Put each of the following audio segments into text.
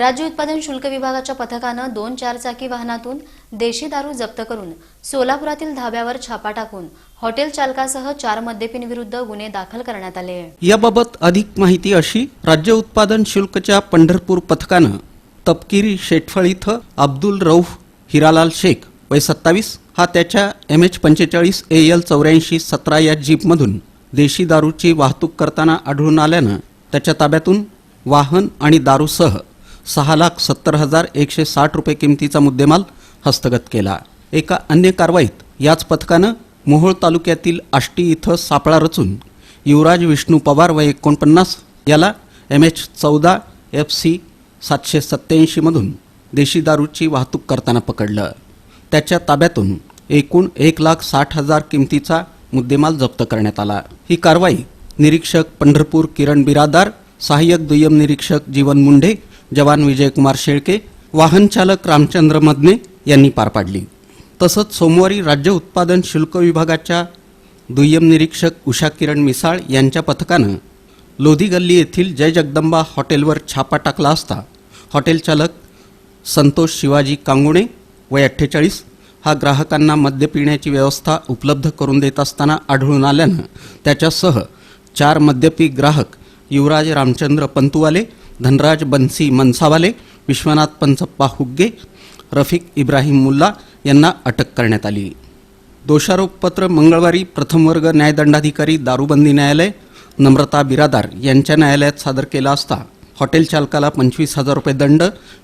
राज्य उत्पादन शुल्क विभागाच्या पथकानं दोन चारचाकी वाहनातून देशी दारू जप्त करून सोलापुरातील धाब्यावर छापा टाकून हॉटेल चालकासह चार मद्यपींविरुद्ध गुन्हे दाखल करण्यात आले. याबाबत अधिक माहिती अशी राज्य उत्पादन शुल्कच्या पंढरपूर पथकानं तपकिरी शेटफळ इथं अब्दुल रौफ हिरालाल शेख वय सत्तावीस हा त्याच्या एम एच पंचेचाळीस ए एल चौऱ्याऐंशी सतरा या जीपमधून देशी दारूची वाहतूक करताना आढळून आल्यानं त्याच्या ताब्यातून वाहन आणि दारूसह सहा लाख सत्तर हजार एकशे साठ रुपये किमतीचा मुद्देमाल हस्तगत केला. एका अन्य कारवाईत याच पथकानं मोहोळ तालुक्यातील आष्टी इथं सापळा रचून युवराज विष्णू पवार व एकोणपन्नास याला एम एच चौदा एफ सी सातशे सत्त्याऐंशीमधून देशी दारूची वाहतूक करताना पकडलं. त्याच्या ताब्यातून एकूण एक लाख साठ हजार किमतीचा मुद्देमाल जप्त करण्यात आला. ही कारवाई निरीक्षक पंढरपूर किरण बिरादार सहाय्यक दुय्यम निरीक्षक जीवन मुंढे जवान विजयकुमार शेळके वाहन चालक रामचंद्र मदने यांनी पार पाडली. तसंच सोमवारी राज्य उत्पादन शुल्क विभागाच्या दुय्यम निरीक्षक उषा किरण मिसाळ यांच्या पथकानं लोधी गल्ली येथील जय जगदंबा हॉटेलवर छापा टाकला असता हॉटेल चालक संतोष शिवाजी कांगुणे वय अठ्ठेचाळीस हा ग्राहकांना मद्य पिण्याची व्यवस्था उपलब्ध करून देत असताना आढळून आल्यानं त्याच्यासह चार मद्यपी ग्राहक युवराज रामचंद्र पंतुवाले धनराज बन्सी मनसावाले विश्वनाथ पंचप्पा हुग्गे रफिक इब्राहिम मुल्ला यांना अटक करण्यात आली. दोषारोपपत्र मंगळवारी प्रथम वर्ग न्यायदंडाधिकारी दारूबंदी न्यायालय नम्रता बिरादार यांच्या न्यायालयात सादर केला असता हॉटेल चालकाला पंचवीस हजार रुपये दंड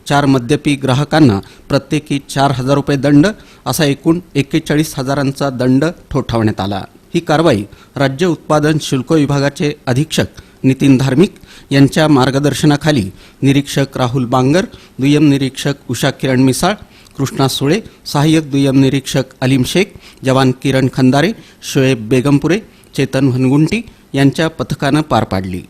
चार मद्यपी ग्राहकांना प्रत्येकी चार हजार रुपये दंड असा एकूण एक्केचाळीस हजारांचा दंड ठोठावण्यात आला. ही कारवाई राज्य उत्पादन शुल्क विभागाचे अधीक्षक नितीन धार्मिक यांच्या मार्गदर्शनाखाली निरीक्षक राहुल बांगर दुय्यम निरीक्षक उषा किरण मिसाळ कृष्णा सुळे सहाय्यक दुय्यम निरीक्षक अलीम शेख जवान किरण खंदारे शोएब बेगमपुरे चेतन हनगुंटी यांच्या पथकानं पार पाडली.